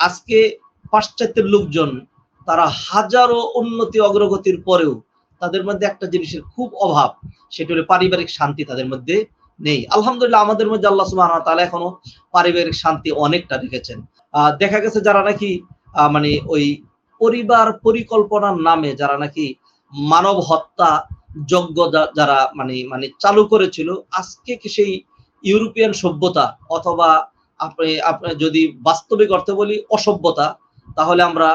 আজকে পাশ্চাত্যের লোকজন, তারা হাজারো উন্নতি অগ্রগতির পরেও তাদের মধ্যে একটা জিনিসের খুব অভাব, সেটা হলো পারিবারিক শান্তি তাদের মধ্যে নেই। আলহামদুলিল্লাহ আমাদের মধ্যে আল্লাহ সুবহানাহু ওয়া এখনও পারিবারিক শান্তি অনেকটা রেখেছেন। দেখা গেছে যারা নাকি মানে ওই পরিবার পরিকল্পনার নামে যারা নাকি মানব হত্যা যজ্ঞ যারা মানে মানে চালু করেছিল, আজকে সেই ইউরোপিয়ান সভ্যতা অথবা আপনি আপনি যদি বাস্তবিক অর্থে বলি অসভ্যতা, তাহলে আমরা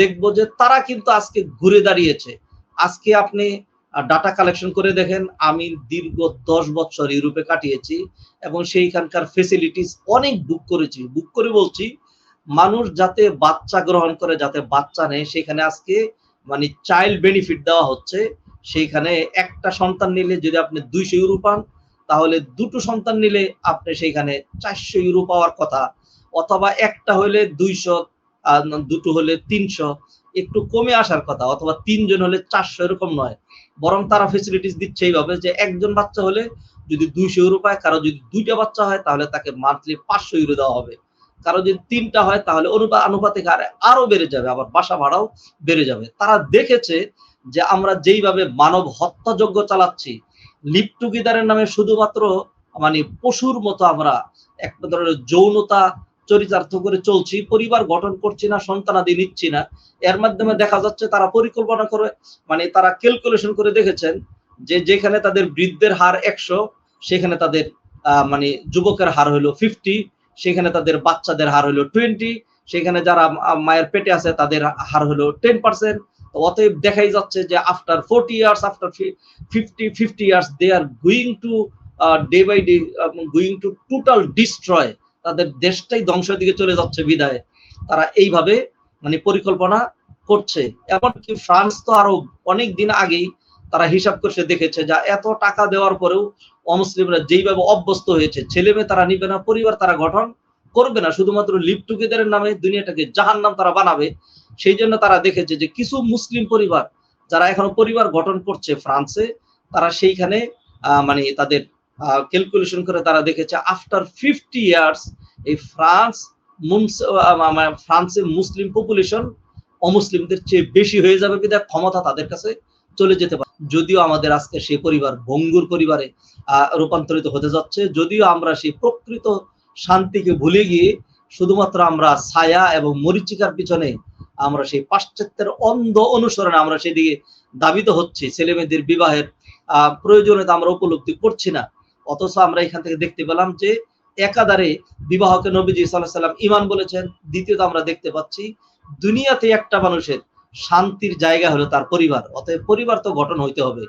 দেখব যে তারা কিন্তু আজকে ঘুরে দাঁড়িয়েছে। আজকে আপনি ডাটা কালেকশন করে দেখেন, আমি দীর্ঘ দশ বছর ইউরোপে কাটিয়েছি এবং সেইখানকার ফেসিলিটিস অনেক বুক করেছি। বুক করে বলছি, মানুষ যাতে বাচ্চা গ্রহণ করে, যাতে বাচ্চা নেয়, সেখানে আজকে মানে চাইল্ড বেনিফিট দেওয়া হচ্ছে। সেইখানে একটা সন্তান নিলে যদি আপনি দুইশো ইউরো পান তাহলে দুটো সন্তান নিলে আপনি সেইখানে চারশো ইউরো পাওয়ার কথা। অথবা একটা হলে দুইশো দুটো হলে তিনশো। একটু কমে আসার কথা, অথবা তিনজন হলে চারশো এরকম নয়। বরং তারা ফেসিলিটিস দিচ্ছে এইভাবে যে একজন বাচ্চা হলে যদি দুইশো ইউরো পায়, কারও যদি দুইটা বাচ্চা হয়, তাহলে তাকে মান্থলি পাঁচশো ইউরো দেওয়া হবে। কারও যদি তিনটা হয়, তাহলে অনুপাত আনুপাতিক হারে আরও বেড়ে যাবে, আবার বাসা ভাড়াও বেড়ে যাবে। তারা দেখেছে যে আমরা যেইভাবে মানব হত্যাযজ্ঞ চালাচ্ছি লিপ টুগেদারের নামে শুধুমাত্র মানে পশুর মতো আমরা একটা ধরনের যৌনতা চরিতার্থ করে চলছি, পরিবার গঠন করছি না সন্তানাদি নিচ্ছি না। এর মাধ্যমে দেখা যাচ্ছে তারা পরিকল্পনা করে মানে তারা ক্যালকুলেশন করে দেখেছেন যে যেখানে তাদের বৃদ্ধের হার একশো, সেখানে তাদের মানে যুবকের হার হলো ফিফটি সেখানে তাদের বাচ্চাদের হার হলো টোয়েন্টি সেখানে যারা মায়ের পেটে আছে তাদের হার হলো টেন পার্সেন্ট অতএব দেখাই যাচ্ছে যে after forty years after fifty fifty years they are going to day by day going to total destroy তাদের দেশটাই ধ্বংসের দিকে চলে যাচ্ছে বিদায়। তারা এইভাবে মানে পরিকল্পনা করছে। এমনকি ফ্রান্স তো আরও অনেক দিন আগেই তারা হিসাব করে দেখেছে যা এত টাকা দেওয়ার পরেও অমুসলিমরা যেইভাবে অভ্যস্ত হয়েছে ছেলে মেয়ে তারা নিবে না, পরিবার তারা গঠন করবে না, শুধুমাত্র লিভ টুগেদারের নামে দুনিয়াটাকে জাহান নাম তারা বানাবে। সেই জন্য তারা দেখেছে যে কিছু মুসলিম পরিবার, যারা এখনও পরিবার গঠন করছে ফ্রান্সে, তারা সেইখানে মানে তাদের ক্যালকুলেশন করে তারা দেখেছে আফটার ফিফটি ইয়ার্স এই ফ্রান্স মানে ফ্রান্সের মুসলিম পপুলেশন অমুসলিমদের চেয়ে বেশি হয়ে যাবে বিধায় ক্ষমতা তাদের কাছে চলে যেতে পারে। যদিও আমাদের আজকে সেই পরিবার ভঙ্গুর পরিবারে রূপান্তরিত হতে যাচ্ছে, যদিও আমরা সেই প্রকৃত শান্তিকে ভুলে গিয়ে শুধুমাত্র আমরা ছায়া এবং মরিচিকার পিছনে আমরা সেই পাশ্চাত্যের অন্ধ অনুসরণে আমরা সেদিকে দাবিত হচ্ছি। ছেলে মেয়েদের বিবাহের প্রয়োজনীয়তা আমরা উপলব্ধি করছি না। অথচ আমরা এখান থেকে দেখতে পেলাম যে একাধারে বিবাহকে নবীজি সাল্লাহ সাল্লাম ইমান বলেছেন, দ্বিতীয়ত আমরা দেখতে পাচ্ছি দুনিয়াতে একটা মানুষের শান্তির জায়গা হলো তার পরিবার। অতএব পরিবার তো গঠন হইতে হবে।